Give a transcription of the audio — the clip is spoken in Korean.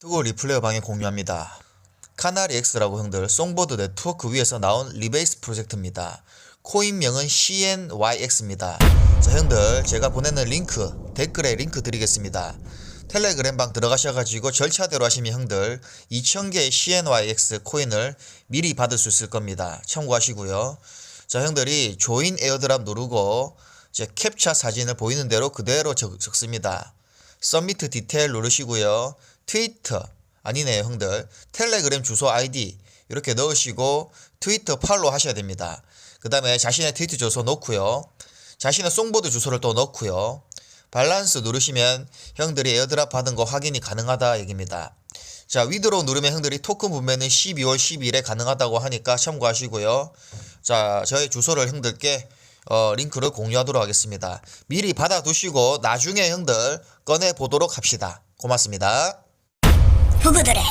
투고 리플레이어 방에 공유합니다. 카나리 X라고 형들 송보드 네트워크 위에서 나온 리베이스 프로젝트입니다. 코인명은 CNYX입니다. 자 형들 제가 보내는 링크 댓글에 링크 드리겠습니다. 텔레그램 방 들어가셔가지고 절차대로 하시면 형들 2000개의 CNYX 코인을 미리 받을 수 있을 겁니다. 참고하시고요. 자 형들이 조인 에어드랍 누르고 이제 캡처 사진을 보이는 대로 그대로 적, 적습니다. 서미트 디테일 누르시고요. 트위터 아니네요 형들 텔레그램 주소 아이디 이렇게 넣으시고 트위터 팔로우 하셔야 됩니다. 그 다음에 자신의 트위터 주소 넣고요. 자신의 송보드 주소를 또 넣고요. 밸런스 누르시면 형들이 에어드랍 받은 거 확인이 가능하다 얘기입니다. 자 위드로 누르면 형들이 토큰 분배는 12월 12일에 가능하다고 하니까 참고하시고요. 자 저희 주소를 형들께 어, 링크를 공유하도록 하겠습니다. 미리 받아두시고 나중에 형들 꺼내 보도록 합시다. 고맙습니다. 후보들의